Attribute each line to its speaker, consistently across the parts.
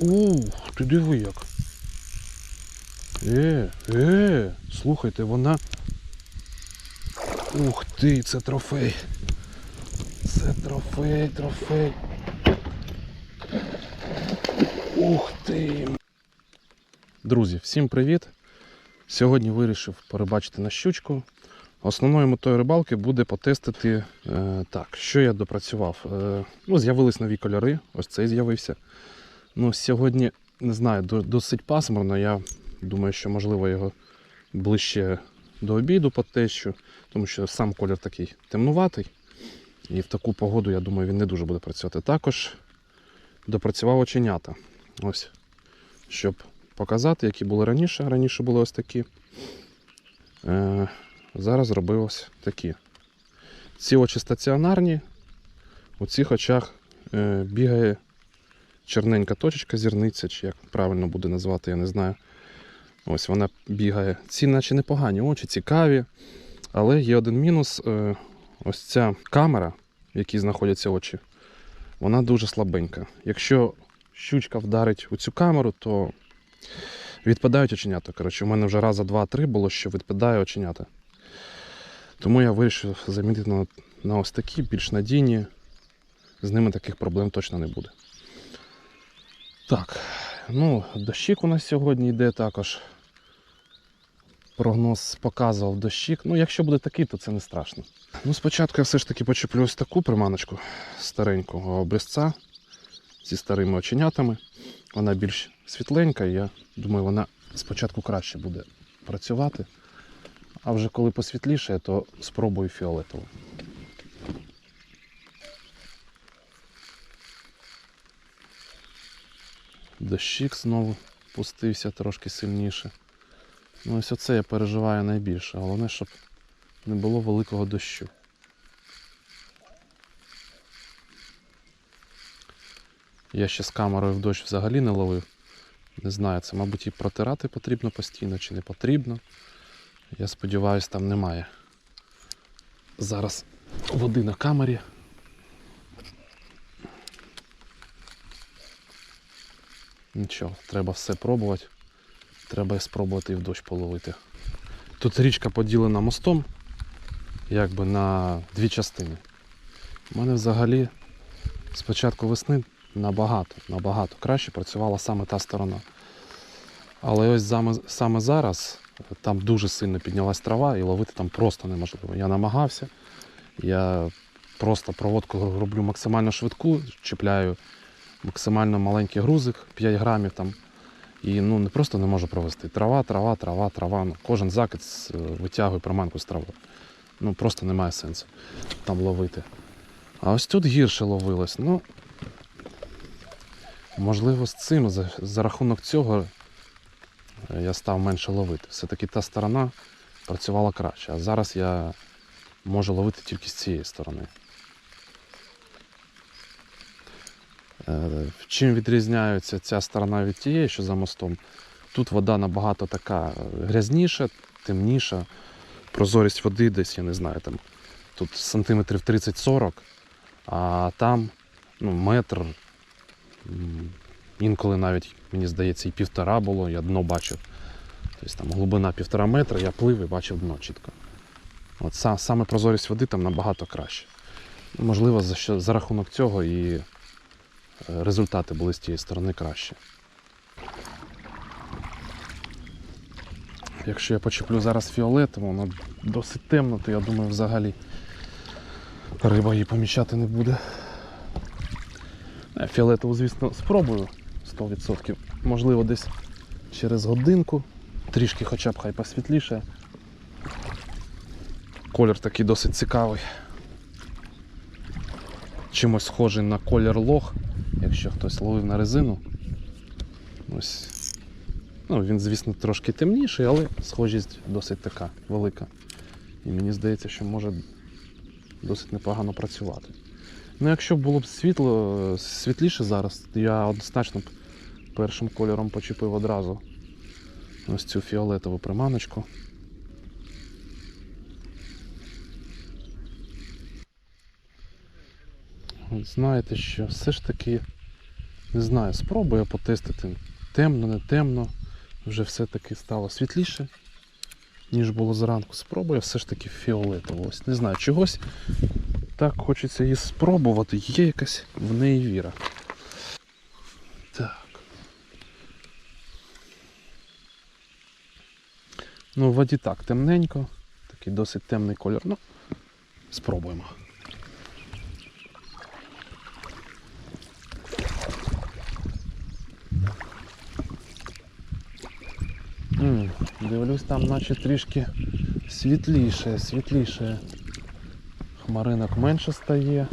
Speaker 1: Ух, ти диви як. Е, е, слухайте, вона. Ух ти, це трофей. Це трофей, трофей. Ух ти. Друзі, всім привіт! Сьогодні вирішив перебачити на щучку. Основною метою рибалки буде потестити е, так, що я допрацював. Е, ну, з'явились нові кольори, ось цей з'явився. Ну, сьогодні, не знаю, досить пасмурно. Я думаю, що можливо його ближче до обіду потещу, тому що сам колір такий темнуватий. І в таку погоду, я думаю, він не дуже буде працювати. Також допрацював оченята. Ось, щоб показати, які були раніше. Раніше були ось такі. Е, зараз зробив ось такі. Ці очі стаціонарні. У цих очах е, бігає чорненька точечка, зірниця, чи як правильно буде назвати, я не знаю. Ось вона бігає. Ці наче непогані очі, цікаві. Але є один мінус. е, Ось ця камера, в якій знаходяться очі, вона дуже слабенька. Якщо щучка вдарить у цю камеру, то відпадають оченята. Коротше, у мене вже раза два-три було, що відпадає оченята. Тому я вирішив замінити на, на ось такі, більш надійні. З ними таких проблем точно не буде. Так, ну, дощик у нас сьогодні йде також. Прогноз показував дощик. Ну, якщо буде такий, то це не страшно. Ну, спочатку я все ж таки почеплю ось таку приманочку старенького обрізця зі старими оченятами. Вона більш світленька, і я думаю, вона спочатку краще буде працювати. А вже коли посвітліше, то спробую фіолетову. Дощик знову пустився трошки сильніше. Ну, ось оце я переживаю найбільше. Головне, щоб не було великого дощу. Я ще з камерою в дощ взагалі не ловив. Не знаю, це, мабуть, і протирати потрібно постійно чи не потрібно. Я сподіваюся, там немає. Зараз води на камері. Нічого, треба все пробувати. Треба спробувати і в дощ половити. Тут річка поділена мостом, якби на дві частини. У мене взагалі з початку весни набагато, набагато краще працювала саме та сторона. Але ось саме зараз там дуже сильно піднялась трава і ловити там просто неможливо. Я намагався, я просто проводку роблю максимально швидку, чіпляю максимально маленький грузик, 5 грамів там. І ну, не просто не можу провести. Трава, трава, трава, трава. Ну, кожен закид витягує приманку з трави. Ну просто немає сенсу там ловити. А ось тут гірше ловилось. Ну, можливо, з цим, за, за рахунок цього е, я став менше ловити. Все-таки та сторона працювала краще. А зараз я можу ловити тільки з цієї сторони. Е, Чим відрізняється ця сторона від тієї, що за мостом? Тут вода набагато така е, грязніша, темніша. Прозорість води десь, я не знаю, там тут сантиметрів 30-40, а там ну, метр, інколи навіть, мені здається, і півтора було, я дно бачив. Тобто там глибина півтора метра, я плив і бачив дно чітко. От саме прозорість води там набагато краще. Можливо, за, за рахунок цього і е, результати були з тієї сторони кращі. Якщо я почеплю зараз фіолетову, воно досить темно, то я думаю, взагалі риба її помічати не буде. Е, Фіолетову, звісно, спробую 100%. Можливо, десь через годинку, трішки хоча б хай посвітліше. Колір такий досить цікавий. Чимось схожий на колір лох, якщо хтось ловив на резину. Ось. Ну, він, звісно, трошки темніший, але схожість досить така велика. І мені здається, що може досить непогано працювати. Ну, якщо було б світло, світліше зараз, я однозначно б першим кольором почепив одразу ось цю фіолетову приманочку. Знаєте що, все ж таки Не знаю, спробую потестити. Темно, не темно. Вже все-таки стало світліше, ніж було зранку. Спробую все ж таки фіолетово. Ось не знаю, чогось так хочеться її спробувати. Є якась в неї віра. Так. Ну, в воді так темненько. Такий досить темний кольор. Ну, спробуємо. Дивлюсь, там наче трішки світліше, світліше. Хмаринок менше стає.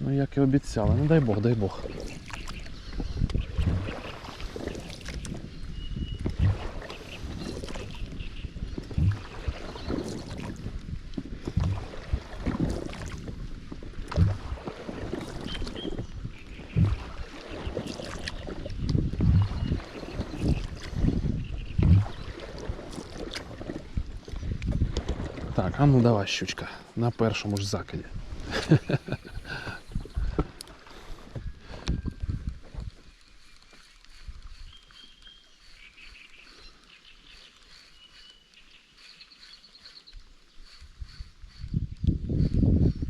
Speaker 1: Ну, як і обіцяли. Ну дай Бог, дай Бог. Ну давай, щучка, на першому ж закиді.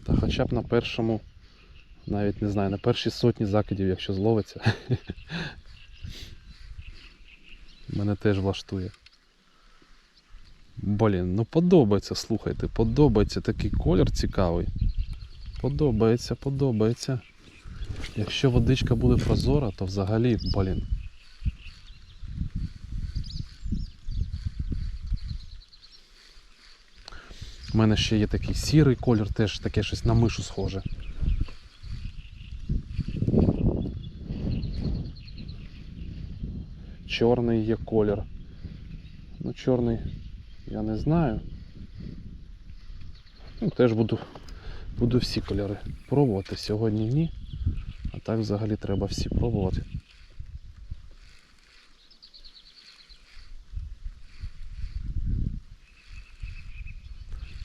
Speaker 1: Та хоча б на першому, навіть не знаю, на першій сотні закидів, якщо зловиться. Мене теж влаштує. Блін, ну подобається, слухайте, подобається такий колір цікавий. Подобається, подобається. Якщо водичка буде прозора, то взагалі, блін. У мене ще є такий сірий колір, теж таке щось на мишу схоже. Чорний є колір. Ну, чорний я не знаю. Ну, теж буду, буду всі кольори пробувати. Сьогодні ні. А так взагалі треба всі пробувати.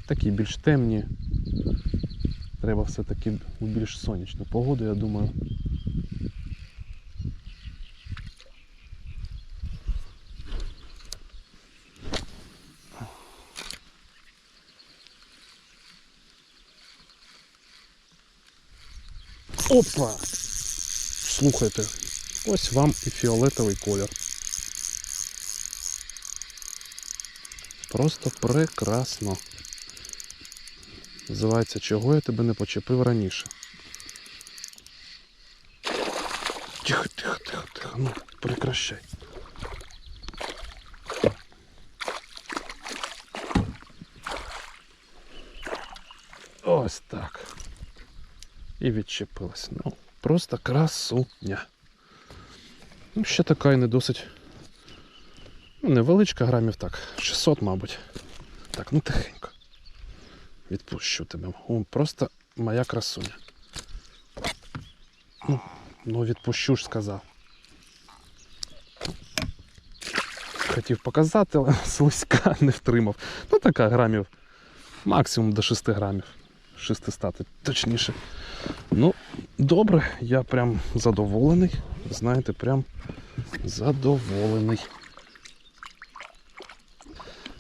Speaker 1: Такі більш темні. Треба все-таки у більш сонячну погоду, я думаю. Опа! Слухайте, ось вам і фіолетовий колір. Просто прекрасно. Називається, чого я тебе не почепив раніше. Тихо, тихо, тихо, тихо. Ну, прекращай. Ось так. І відчепилась. Ну, просто красуня. Ну, ще така і не досить. Ну, невеличка грамів так. 600, мабуть. Так, ну тихенько. Відпущу тебе. О, просто моя красуня. Ну, ну відпущу ж сказав. Хотів показати, але слизька не втримав. Ну така грамів. Максимум до 6 грамів. 600 точніше. Ну, добре, я прям задоволений. Знаєте, прям задоволений.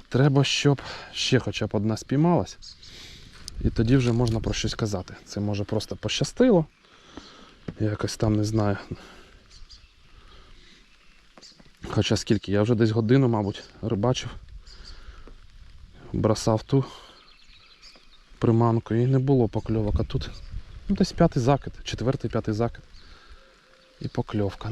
Speaker 1: Треба, щоб ще хоча б одна спіймалась. І тоді вже можна про щось казати. Це може просто пощастило. Якось там не знаю. Хоча скільки, я вже десь годину, мабуть, рибачив. Бросав ту приманку і не було покльовок. А тут ну, десь п'ятий закид, четвертий, п'ятий закид. І покльовка.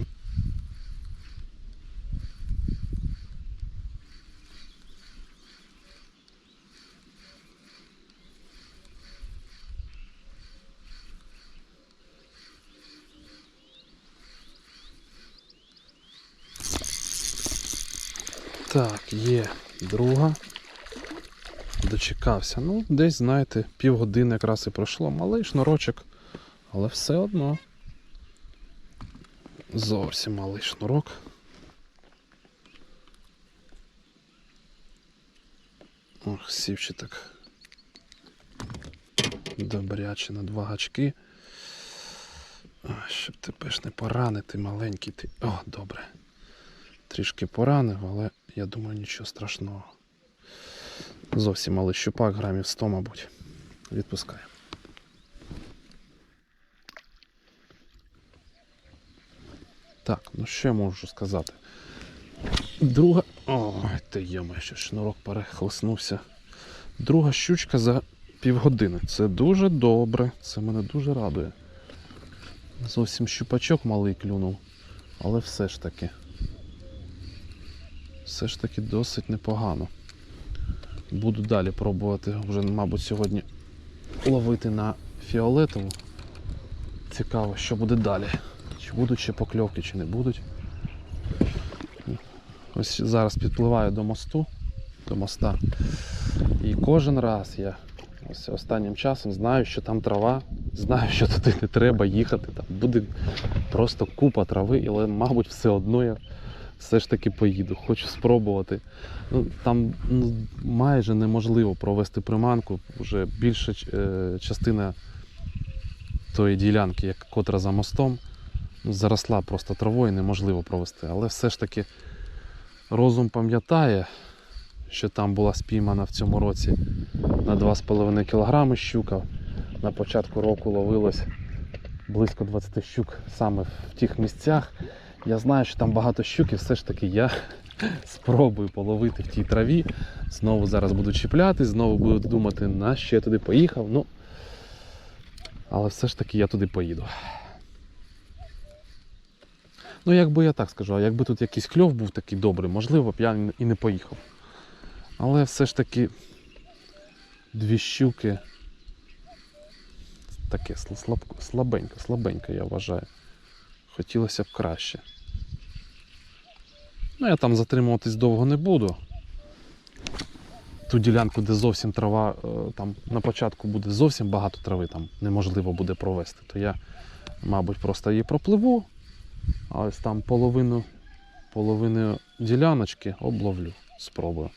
Speaker 1: Так, є друга. Дочекався. Ну, десь, знаєте, півгодини якраз і пройшло. Малий шнурочок, але все одно. Зовсім малий шнурок. Ох, сівче так. Добряче на два гачки. А, Щоб тебе ж не поранити, маленький ти. О, добре. Трішки поранив, але я думаю, нічого страшного. Зовсім малий щупак, грамів 100, мабуть. Відпускає. Так, ну що я можу сказати? Друга. Ой, ти йома, ще шнурок перехлеснувся. Друга щучка за півгодини. Це дуже добре. Це мене дуже радує. Зовсім щупачок малий клюнув, але все ж таки. Все ж таки досить непогано. Буду далі пробувати вже, мабуть, сьогодні ловити на фіолетову. Цікаво, що буде далі. Чи будуть ще покльовки, чи не будуть. Ось зараз підпливаю до мосту, до моста. І кожен раз я ось останнім часом знаю, що там трава, знаю, що туди не треба їхати. Там буде просто купа трави, але, мабуть, все одно я все ж таки поїду. Хочу спробувати. Ну, там ну, майже неможливо провести приманку. Вже більша е, частина тої ділянки, як котра за мостом, ну, заросла просто травою, неможливо провести. Але все ж таки розум пам'ятає, що там була спіймана в цьому році на 2,5 кг щука. На початку року ловилось близько 20 щук саме в тих місцях. Я знаю, що там багато щук, і все ж таки я спробую половити в тій траві. Знову зараз буду чіпляти, знову буду думати, на що я туди поїхав. Ну, але все ж таки я туди поїду. Ну, якби я так скажу, а якби тут якийсь кльов був такий добрий, можливо б я і не поїхав. Але все ж таки дві щуки таке слаб, слабенько, слабенько, я вважаю. Хотілося б краще. Ну, я там затримуватись довго не буду. Ту ділянку, де зовсім трава, е, там на початку буде зовсім багато трави, там неможливо буде провести, то я, мабуть, просто її пропливу, а ось там половину, половину діляночки обловлю, спробую.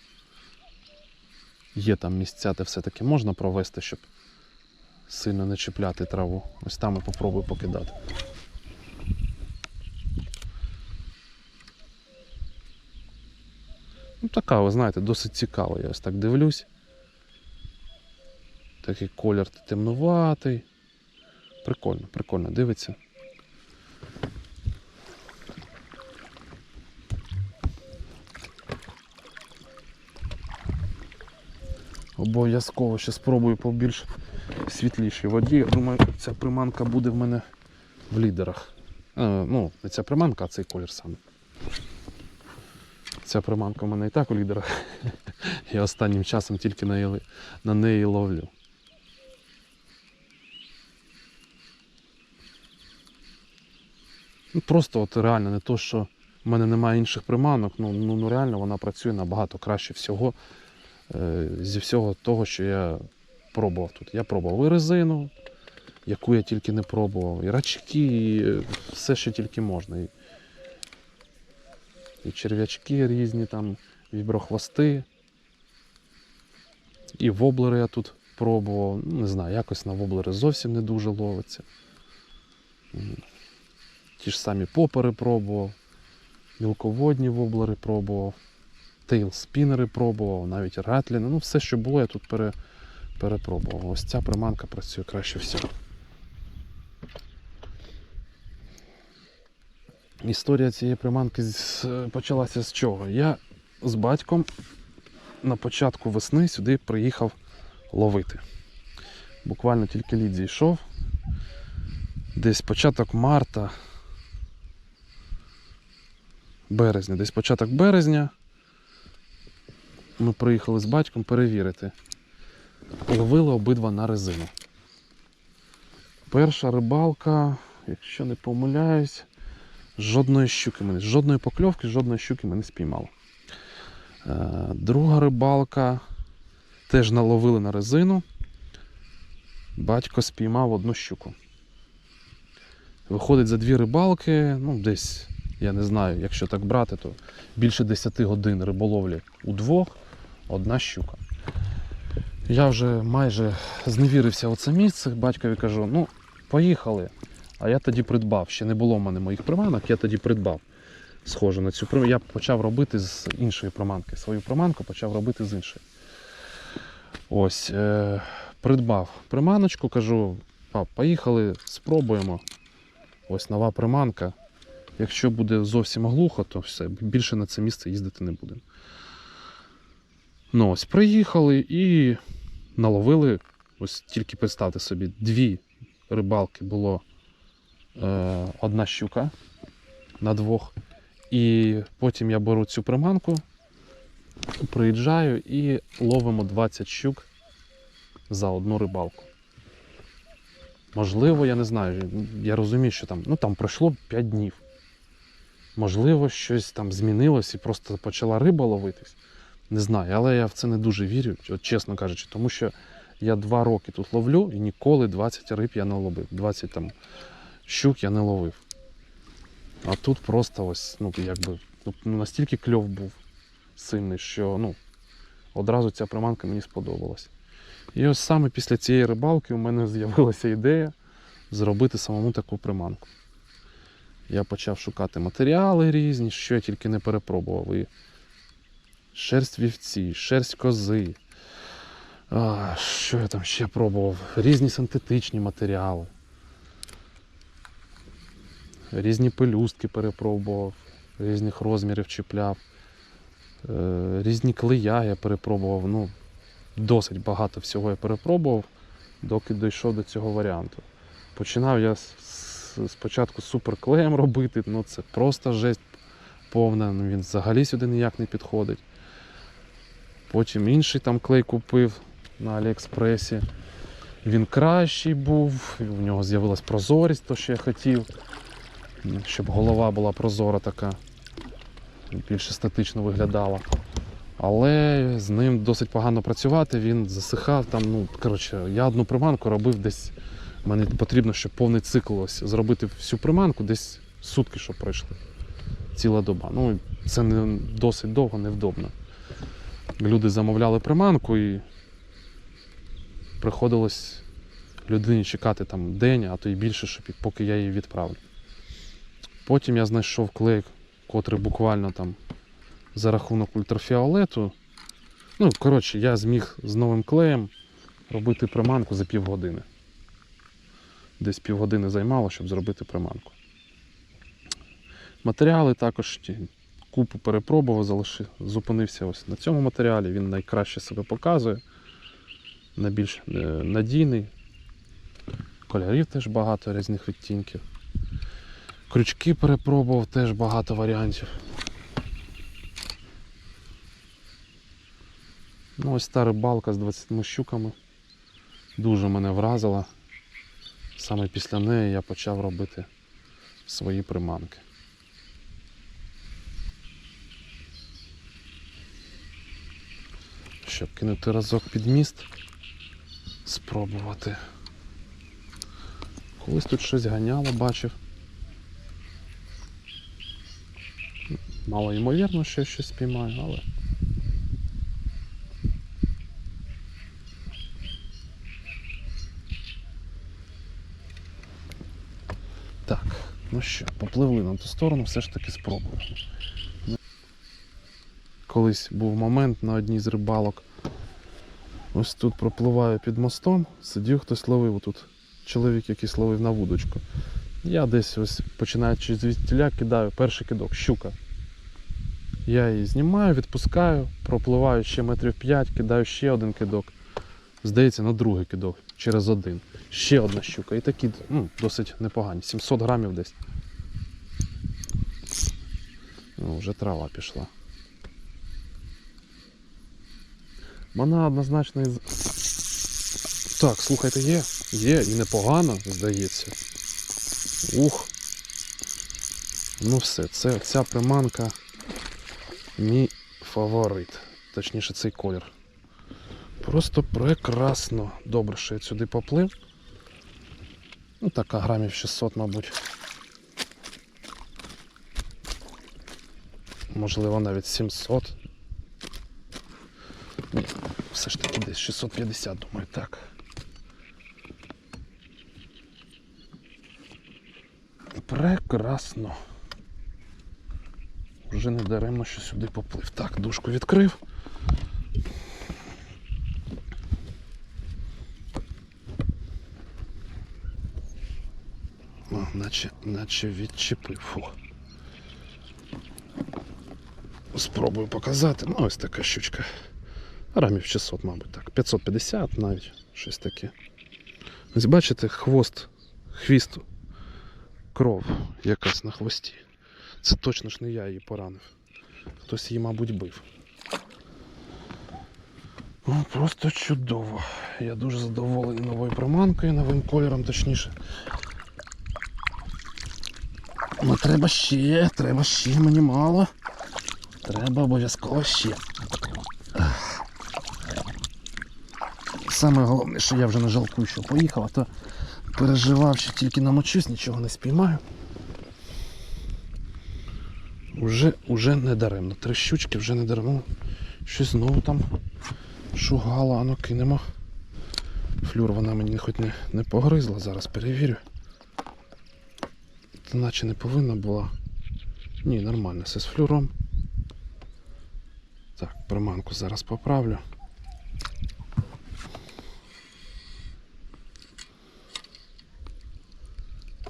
Speaker 1: Є там місця, де все-таки можна провести, щоб сильно не чіпляти траву. Ось там і попробую покидати. Ну, така, ви знаєте, досить цікава. Я ось так дивлюсь. Такий колір темнуватий. Прикольно, прикольно, дивиться. Обов'язково ще спробую по більш світлішій воді. Я думаю, ця приманка буде в мене в лідерах. Е, ну, не ця приманка, а цей колір саме. Ця приманка в мене і так у лідерах. Я останнім часом тільки на, неї- ловлю. Ну, просто от реально не то, що в мене немає інших приманок, ну, ну, ну реально вона працює набагато краще всього е, зі всього того, що я пробував тут. Я пробував і резину, яку я тільки не пробував, і рачки, і все, що тільки можна. І, черв'ячки різні, там, віброхвости. І воблери я тут пробував. Ну, Не знаю, якось на воблери зовсім не дуже ловиться. Ті ж самі попери пробував, мілководні воблери пробував, тейл-спінери пробував, навіть ратліни. Ну, все, що було, я тут пере, перепробував. Ось ця приманка працює краще всього. Історія цієї приманки почалася з чого? Я з батьком на початку весни сюди приїхав ловити. Буквально тільки лід зійшов. Десь початок марта. Березня, десь початок березня. Ми приїхали з батьком перевірити. Ловили обидва на резину. Перша рибалка, якщо не помиляюсь, жодної щуки мене, жодної покльовки, жодної щуки ми не спіймали. Е, Друга рибалка теж наловили на резину. Батько спіймав одну щуку. Виходить за дві рибалки, ну десь, я не знаю, якщо так брати, то більше 10 годин риболовлі удвох, одна щука. Я вже майже зневірився в це місце, батькові кажу, ну, поїхали. А я тоді придбав. Ще не було в мене моїх приманок, я тоді придбав. Схоже на цю приманку. Я почав робити з іншої приманки. Свою приманку почав робити з іншої. Ось, е, придбав приманочку, кажу, пап, поїхали, спробуємо. Ось нова приманка. Якщо буде зовсім глухо, то все, більше на це місце їздити не будемо. Ну ось, приїхали і наловили, ось тільки представте собі, дві рибалки було е, одна щука на двох. І потім я беру цю приманку, приїжджаю і ловимо 20 щук за одну рибалку. Можливо, я не знаю. Я розумію, що там, ну, там пройшло 5 днів. Можливо, щось там змінилось і просто почала риба ловитись. Не знаю, але я в це не дуже вірю, от чесно кажучи, тому що я два роки тут ловлю і ніколи 20 риб я не ловив. 20 там щук я не ловив. А тут просто ось, ну, якби, ну, настільки кльов був сильний, що ну, одразу ця приманка мені сподобалась. І ось саме після цієї рибалки у мене з'явилася ідея зробити самому таку приманку. Я почав шукати матеріали різні, що я тільки не перепробував. І шерсть вівці, шерсть кози. А, що я там ще пробував? Різні синтетичні матеріали. Різні пелюстки перепробував, різних розмірів чіпляв. Е, Різні клея я перепробував. Ну, досить багато всього я перепробував, доки дійшов до цього варіанту. Починав я спочатку з суперклеєм робити, ну це просто жесть повна, ну, він взагалі сюди ніяк не підходить. Потім інший там клей купив на Аліекспресі. Він кращий був, в нього з'явилась прозорість, то що я хотів, щоб голова була прозора така, більш естетично виглядала. Але з ним досить погано працювати, він засихав там. Ну, коротше, я одну приманку робив десь. Мені потрібно, щоб повний цикл ось зробити всю приманку, десь сутки, щоб пройшли. Ціла доба. Ну, це не досить довго, невдобно. Люди замовляли приманку і приходилось людині чекати там день, а то й більше, щоб поки я її відправлю. Потім я знайшов клей, котрий буквально там за рахунок ультрафіолету. Ну, коротше, я зміг з новим клеєм робити приманку за півгодини. Десь півгодини займало, щоб зробити приманку. Матеріали також купу перепробував, залишив, зупинився ось на цьому матеріалі. Він найкраще себе показує, найбільш е, надійний. Кольорів теж багато різних відтінків. Крючки перепробував теж багато варіантів. Ну, ось та рибалка з 20 щуками дуже мене вразила. Саме після неї я почав робити свої приманки. Щоб кинути разок під міст, спробувати. Колись тут щось ганяло, бачив. Мало ймовірно, що я щось спіймаю, але. Так, ну що, попливли на ту сторону, все ж таки спробуємо. Колись був момент на одній з рибалок. Ось тут пропливаю під мостом, сидів хтось ловив тут. Чоловік якийсь ловив на вудочку. Я десь ось починаючи звідтіля кидаю перший кидок, щука. Я її знімаю, відпускаю, пропливаю ще метрів 5, кидаю ще один кидок. Здається, на другий кидок через один. Ще одна щука. І такі ну, досить непогані. 700 грамів десь. Ну, вже трава пішла. Вона однозначно із. Так, слухайте, є. Є і непогано, здається. Ух. Ну все, це, ця приманка мій фаворит. Точніше, цей колір. Просто прекрасно. Добре, що я сюди поплив. Ну, така грамів 600, мабуть. Можливо, навіть 700. Ні, все ж таки десь 650, думаю, так. Прекрасно. Вже не даремно, що сюди поплив. Так, дужку відкрив. О, наче, наче відчепив. Фу. Спробую показати. Ну, ось така щучка. Грамів 600, мабуть, так. 550 навіть, щось таке. Ось бачите, хвост, хвіст, кров якась на хвості. Це точно ж не я її поранив. Хтось її, мабуть, бив. Ну, просто чудово. Я дуже задоволений новою приманкою, новим кольором, точніше. Ну треба ще, треба ще, мені мало. Треба обов'язково ще. Саме головне, що я вже не жалкую, що поїхав, а то переживав, що тільки намочусь, нічого не спіймаю. Уже, уже не даремно. Три щучки вже не даремно. Щось знову там шугало, а ну кинемо. Флюр вона мені хоч не, не погризла, зараз перевірю. Та наче не повинна була. Ні, нормально, все з флюром. Так, приманку зараз поправлю.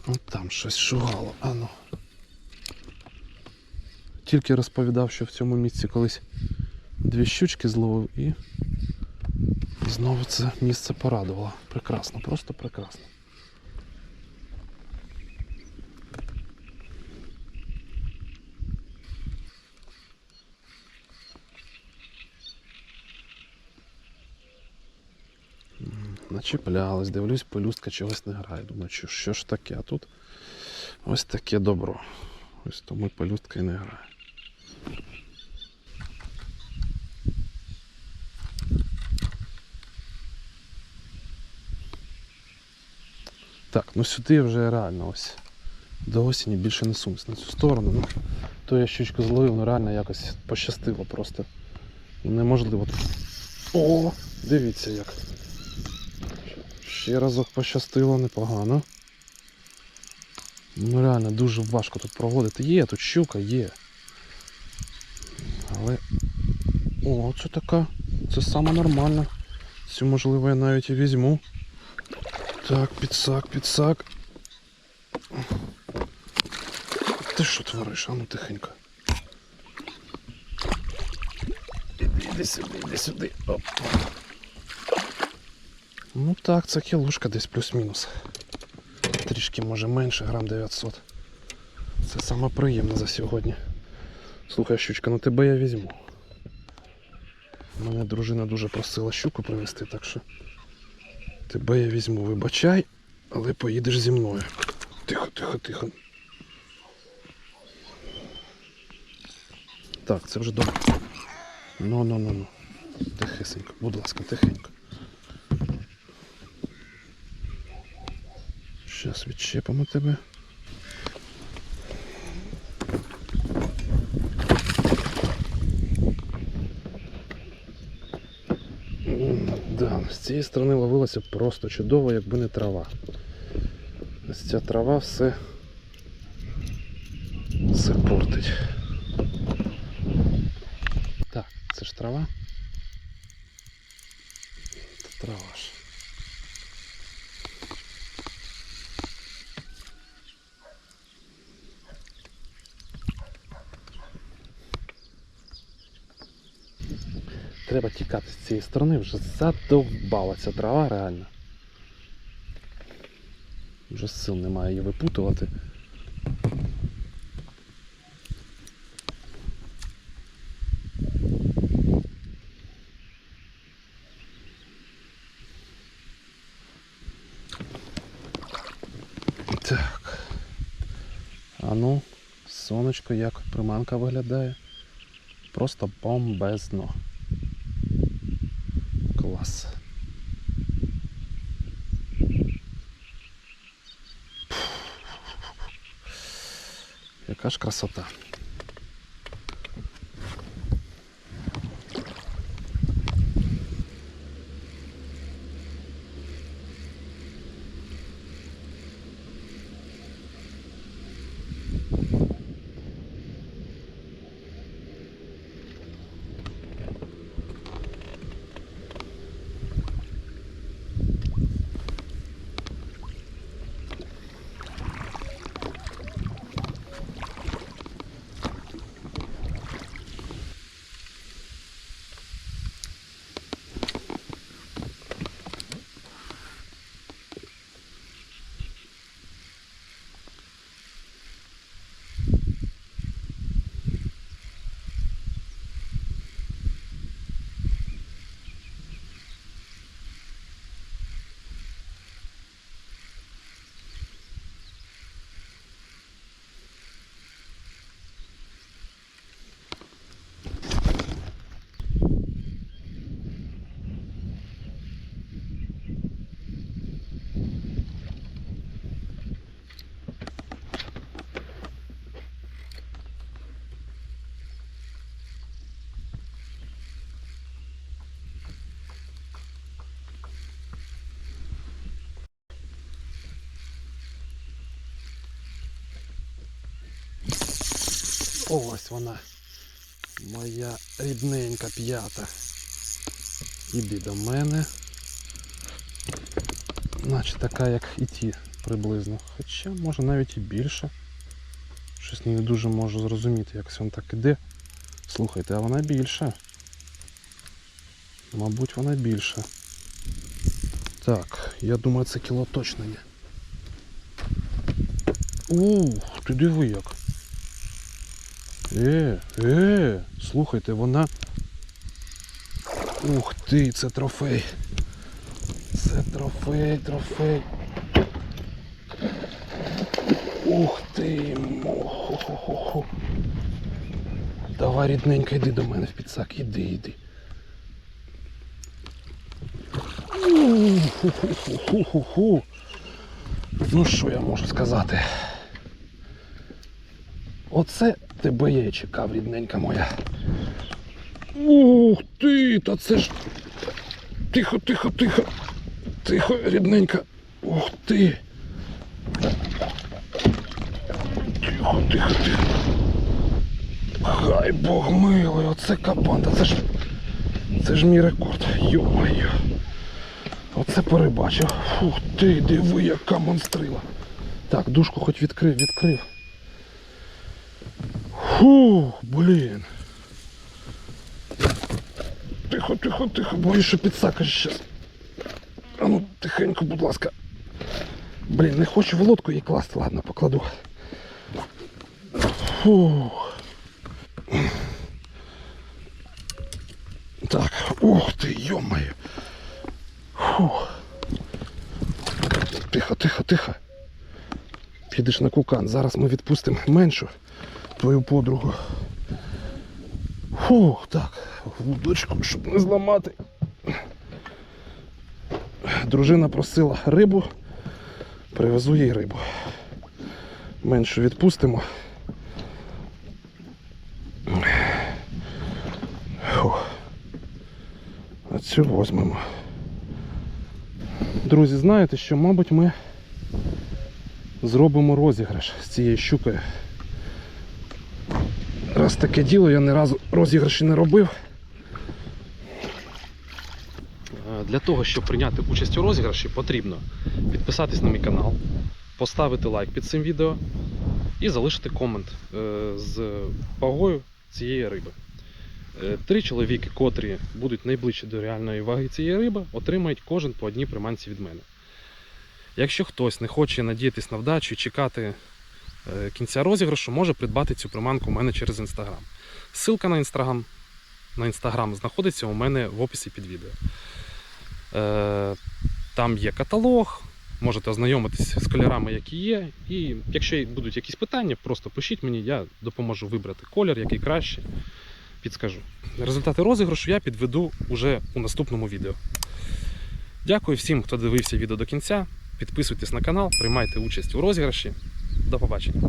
Speaker 1: От там щось шугало, ану. Тільки розповідав, що в цьому місці колись дві щучки зловив і знову це місце порадувало. Прекрасно, просто прекрасно. М, Начіплялась, дивлюсь, пелюстка чогось не грає. Думаю, що, що ж таке? А тут ось таке добро. Ось тому пелюстка і не грає. Так, ну сюди вже реально ось. До осені більше не сунусь на цю сторону. Ну, то я щучку зловив, ну реально якось пощастило просто. Неможливо. О, дивіться як. Ще разок пощастило, непогано. Ну реально дуже важко тут проводити. Є, тут щука є. Але... О, це така. Це саме нормально. Цю можливо я навіть і візьму. Так, підсак, підсак. Ти що твориш? А ну тихенько. Іди, сюди, іди сюди. Оп. Ну так, це кілушка десь плюс-мінус. Трішки може менше, грам 900. Це саме приємне за сьогодні. Слухай, щучка, ну тебе я візьму. Мене дружина дуже просила щуку привезти, так що тебе я візьму, вибачай, але поїдеш зі мною. Тихо, тихо, тихо. Так, це вже добре. Ну, ну, ну, ну. Тихесенько, будь ласка, тихенько. Зараз відчепимо тебе. Цієї сторони ловилося просто чудово, якби не трава. Ось ця трава все, все портить. Так, це ж трава. Це трава ж. Треба з цієї сторони, вже задовбала ця трава реально. Вже сил немає її випутувати. Так. А ну, сонечко, як приманка виглядає. Просто бомбезно. Клас. Яка ж красота. Ось вона. Моя рідненька п'ята. Іди до мене. Наче така, як і ті приблизно. Хоча може навіть і більше. Щось не дуже можу зрозуміти, як він так іде. Слухайте, а вона більша. Мабуть, вона більша. Так, я думаю, це кіло точно є. Ух, ти диви як. Е, е, слухайте, вона. Ух ти, це трофей. Це трофей, трофей. Ух ти. Хо-хо-хо-хо. Давай, рідненька, йди до мене в підсак, іди, іди. Ху-ху-ху-ху-ху. Ну що я можу сказати? Оце тебе я і чекав, рідненька моя. Ух ти, та це ж. Тихо, тихо, тихо. Тихо, рідненька. Ух ти. Тихо, тихо, тихо. Хай Бог милий, оце кабан, та це ж. Це ж мій рекорд. Йо-моє. Оце перебачив. Фух ти, диви, яка монстрила. Так, дужку хоч відкрив, відкрив. Фух, блін. Тихо, тихо, тихо, боюсь, що підсакаш щас. А ну, тихенько, будь ласка. Блін, не хочу в лодку її класти, ладно, покладу. Фух. Так, ух ти, йомаю. Фух. Тихо, тихо, тихо. Підеш на кукан. Зараз ми відпустимо меншу твою подругу. Фух, так, вудочку, щоб не зламати. Дружина просила рибу, привезу їй рибу. Меншу відпустимо. А цю возьмемо. Друзі, знаєте, що, мабуть, ми зробимо розіграш з цією щукою. Раз таке діло, я ні разу розіграші не робив. Для того, щоб прийняти участь у розіграші, потрібно підписатись на мій канал, поставити лайк під цим відео і залишити комент е, з вагою цієї риби. Е, Три чоловіки, котрі будуть найближче до реальної ваги цієї риби, отримають кожен по одній приманці від мене. Якщо хтось не хоче надіятись на вдачу і чекати кінця розіграшу, може придбати цю приманку у мене через інстаграм. Ссылка на інстаграм на інстаграм знаходиться у мене в описі під відео. Е, Там є каталог, можете ознайомитися з кольорами, які є. І якщо будуть якісь питання, просто пишіть мені, я допоможу вибрати колір, який краще, підскажу. Результати розіграшу я підведу уже у наступному відео. Дякую всім, хто дивився відео до кінця. Підписуйтесь на канал, приймайте участь у розіграші. До побачення.